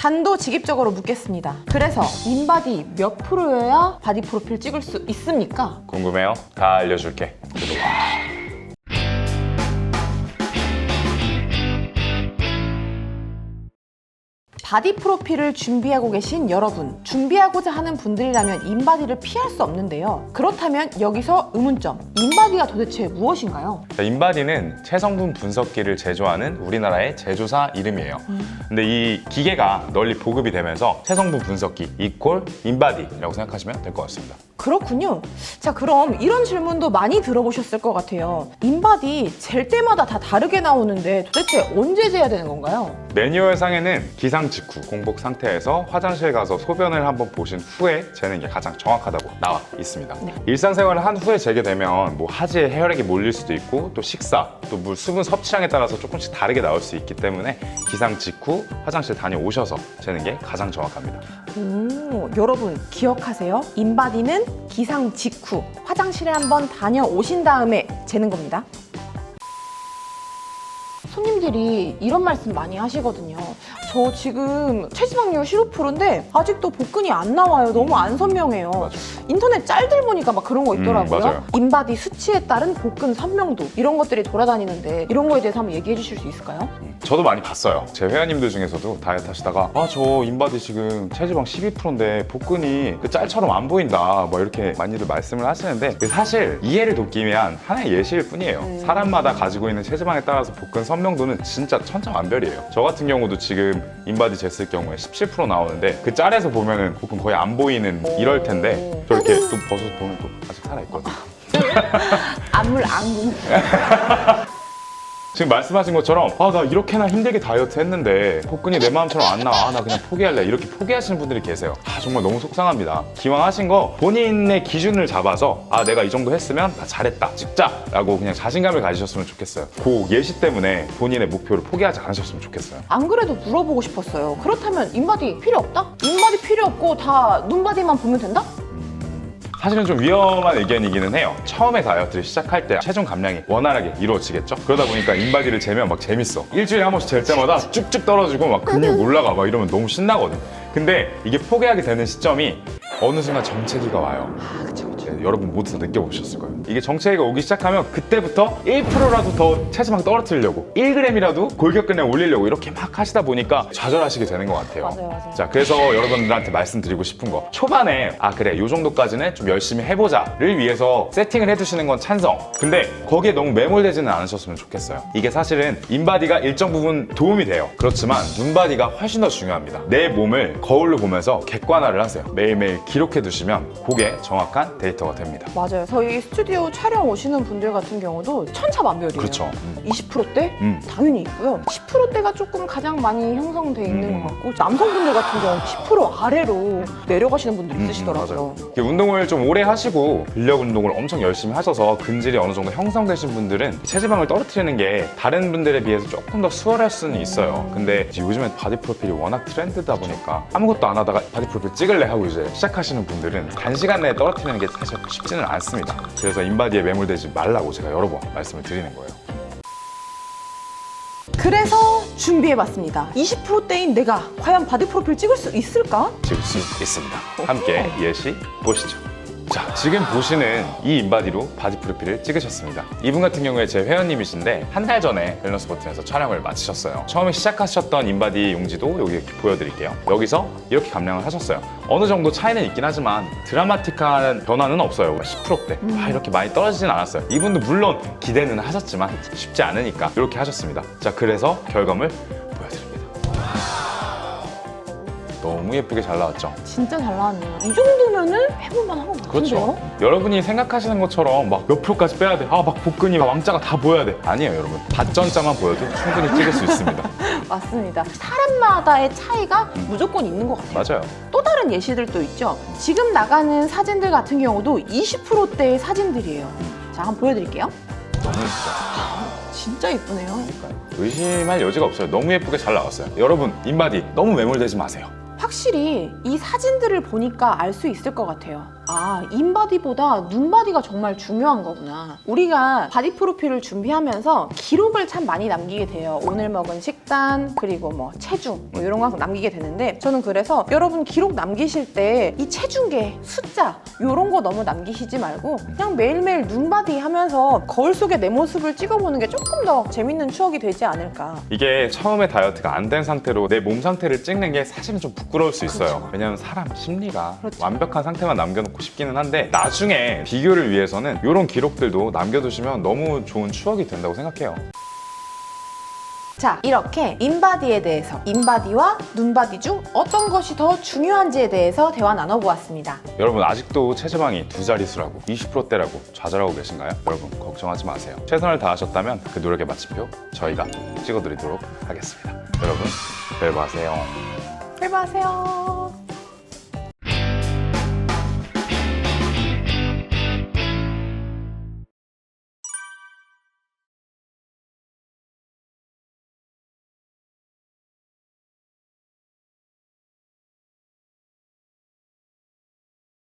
단도직입적으로 묻겠습니다. 그래서 인바디 몇 프로여야 바디 프로필 찍을 수 있습니까? 궁금해요? 다 알려줄게. 바디 프로필을 준비하고 계신 여러분, 준비하고자 하는 분들이라면 인바디를 피할 수 없는데요. 그렇다면 여기서 의문점, 인바디가 도대체 무엇인가요? 자, 인바디는 체성분 분석기를 제조하는 우리나라의 제조사 이름이에요. 근데 이 기계가 널리 보급이 되면서 체성분 분석기 이콜 인바디라고 생각하시면 될 것 같습니다. 그렇군요. 자, 그럼 이런 질문도 많이 들어보셨을 것 같아요. 인바디 잴 때마다 다 다르게 나오는데 도대체 언제 재야 되는 건가요? 매뉴얼 상에는 기상 직후 공복 상태에서 화장실 가서 소변을 한번 보신 후에 재는 게 가장 정확하다고 나와 있습니다. 네. 일상생활을 한 후에 재게 되면 뭐 하지에 혈액이 몰릴 수도 있고 또 식사 또 물 수분 섭취량에 따라서 조금씩 다르게 나올 수 있기 때문에 기상 직후 화장실 다녀오셔서 재는 게 가장 정확합니다. 오, 여러분 기억하세요. 인바디는 기상 직후 화장실에 한번 다녀오신 다음에 재는 겁니다. 손님들이 이런 말씀 많이 하시거든요. 저 지금 체지방률 15%인데 아직도 복근이 안 나와요. 너무 안 선명해요. 맞아. 인터넷 짤들 보니까 막 그런 거 있더라고요. 음, 맞아요. 인바디 수치에 따른 복근 선명도 이런 것들이 돌아다니는데 이런 거에 대해서 한번 얘기해 주실 수 있을까요? 저도 많이 봤어요. 제 회원님들 중에서도 다이어트 하시다가 아 저 인바디 지금 체지방 12%인데 복근이 그 짤처럼 안 보인다 뭐 이렇게 많이들 말씀을 하시는데 그 사실 이해를 돕기 위한 하나의 예시일 뿐이에요. 음. 사람마다 가지고 있는 체지방에 따라서 복근 선명도는 진짜 천차만별이에요. 저 같은 경우도 지금 인바디 쟀을 경우에 17% 나오는데 그 짤에서 보면은 복근 거의 안 보이는 이럴 텐데 저렇게 또 벗어서 보면 또 아직 살아있거든요. 안물 안궁. 지금 말씀하신 것처럼 아 나 이렇게나 힘들게 다이어트 했는데 복근이 내 마음처럼 안 나와. 아, 나 그냥 포기할래. 이렇게 포기하시는 분들이 계세요. 아 정말 너무 속상합니다. 기왕 하신 거 본인의 기준을 잡아서 아 내가 이 정도 했으면 나 잘했다 찍자 라고 그냥 자신감을 가지셨으면 좋겠어요. 그 예시 때문에 본인의 목표를 포기하지 않으셨으면 좋겠어요. 안 그래도 물어보고 싶었어요. 그렇다면 인바디 필요 없다? 인바디 필요 없고 다 눈바디만 보면 된다? 사실은 좀 위험한 의견이기는 해요. 처음에 다이어트를 시작할 때 체중 감량이 원활하게 이루어지겠죠? 그러다 보니까 인바디를 재면 막 재밌어. 일주일에 한 번씩 잴 때마다 쭉쭉 떨어지고 막 근육 올라가 막 이러면 너무 신나거든. 근데 이게 포기하게 되는 시점이 어느 순간 정체기가 와요. 아. 네, 여러분 모두 다 느껴보셨을 거예요. 이게 정체기가 오기 시작하면 그때부터 1%라도 더 체지방 떨어뜨리려고 1g이라도 골격근량 올리려고 이렇게 막 하시다 보니까 좌절하시게 되는 것 같아요. 맞아요, 맞아요. 자, 그래서 여러분들한테 말씀드리고 싶은 거 초반에 아 그래 요 정도까지는 좀 열심히 해보자를 위해서 세팅을 해두시는 건 찬성. 근데 거기에 너무 매몰되지는 않으셨으면 좋겠어요. 이게 사실은 인바디가 일정 부분 도움이 돼요. 그렇지만 눈바디가 훨씬 더 중요합니다. 내 몸을 거울로 보면서 객관화를 하세요. 매일매일 기록해 두시면 그게 정확한 데이터 가 됩니다. 맞아요. 저희 스튜디오 촬영 오시는 분들 같은 경우도 천차만별이에요. 그렇죠. 음. 20%대 음. 당연히 있고요. 10%대가 조금 가장 많이 형성돼 있는 음. 것 같고 남성분들 같은 경우 10% 아래로 내려가시는 분들 음, 있으시더라고요. 맞아요. 이렇게 운동을 좀 오래 하시고 근력 운동을 엄청 열심히 하셔서 근질이 어느 정도 형성되신 분들은 체지방을 떨어뜨리는 게 다른 분들에 비해서 조금 더 수월할 수는 있어요. 근데 요즘엔 바디 프로필이 워낙 트렌드다 보니까 아무것도 안 하다가 바디 프로필 찍을래 하고 이제 시작하시는 분들은 단시간 내에 떨어뜨리는 게 사실 쉽지는 않습니다. 그래서 인바디에 매몰되지 말라고 제가 여러 번 말씀을 드리는 거예요. 그래서 준비해봤습니다. 20%대인 내가 과연 바디 프로필 찍을 수 있을까? 찍을 수 있습니다. 함께 예시 보시죠. 자, 지금 보시는 이 인바디로 바디 프로필을 찍으셨습니다. 이분 같은 경우에 제 회원님이신데 한 달 전에 밸런스 버튼에서 촬영을 마치셨어요. 처음에 시작하셨던 인바디 용지도 여기 이렇게 보여드릴게요. 여기서 이렇게 감량을 하셨어요. 어느 정도 차이는 있긴 하지만 드라마틱한 변화는 없어요. 10%대. 아, 이렇게 많이 떨어지진 않았어요. 이분도 물론 기대는 하셨지만 쉽지 않으니까 이렇게 하셨습니다. 자, 그래서 결과물 너무 예쁘게 잘 나왔죠? 진짜 잘 나왔네요. 이 정도면은 해볼만 한것 같은데요? 그렇죠. 여러분이 생각하시는 것처럼 막 몇 프로까지 빼야 돼. 아, 막 복근이 막 왕자가 다 보여야 돼. 아니에요, 여러분. 밭전자만 보여도 충분히 찍을 수 있습니다. 맞습니다. 사람마다의 차이가 무조건 있는 것 같아요. 맞아요. 또 다른 예시들도 있죠. 지금 나가는 사진들 같은 경우도 20%대의 사진들이에요. 자, 한번 보여드릴게요. 너무 예쁘죠? 진짜 예쁘네요. 그러니까요. 의심할 여지가 없어요. 너무 예쁘게 잘 나왔어요. 여러분, 인바디 너무 매몰되지 마세요. 확실히 이 사진들을 보니까 알 수 있을 것 같아요. 아, 인바디보다 눈바디가 정말 중요한 거구나. 우리가 바디 프로필을 준비하면서 기록을 참 많이 남기게 돼요. 오늘 먹은 식단, 그리고 뭐 체중, 뭐 이런 거 남기게 되는데 저는 그래서 여러분 기록 남기실 때 이 체중계, 숫자, 이런 거 너무 남기시지 말고 그냥 매일매일 눈바디 하면서 거울 속에 내 모습을 찍어보는 게 조금 더 재밌는 추억이 되지 않을까. 이게 처음에 다이어트가 안 된 상태로 내 몸 상태를 찍는 게 사실은 좀 부끄러울 수 있어요. 왜냐면 사람 심리가 그렇죠. 완벽한 상태만 남겨놓고 싶기는 한데 나중에 비교를 위해서는 이런 기록들도 남겨두시면 너무 좋은 추억이 된다고 생각해요. 자, 이렇게 인바디에 대해서 인바디와 눈바디 중 어떤 것이 더 중요한지에 대해서 대화 나눠보았습니다. 여러분 아직도 체지방이 두 자릿수라고 20%대라고 좌절하고 계신가요? 여러분 걱정하지 마세요. 최선을 다하셨다면 그 노력의 마침표 저희가 찍어드리도록 하겠습니다. 여러분. 잘 봐세요.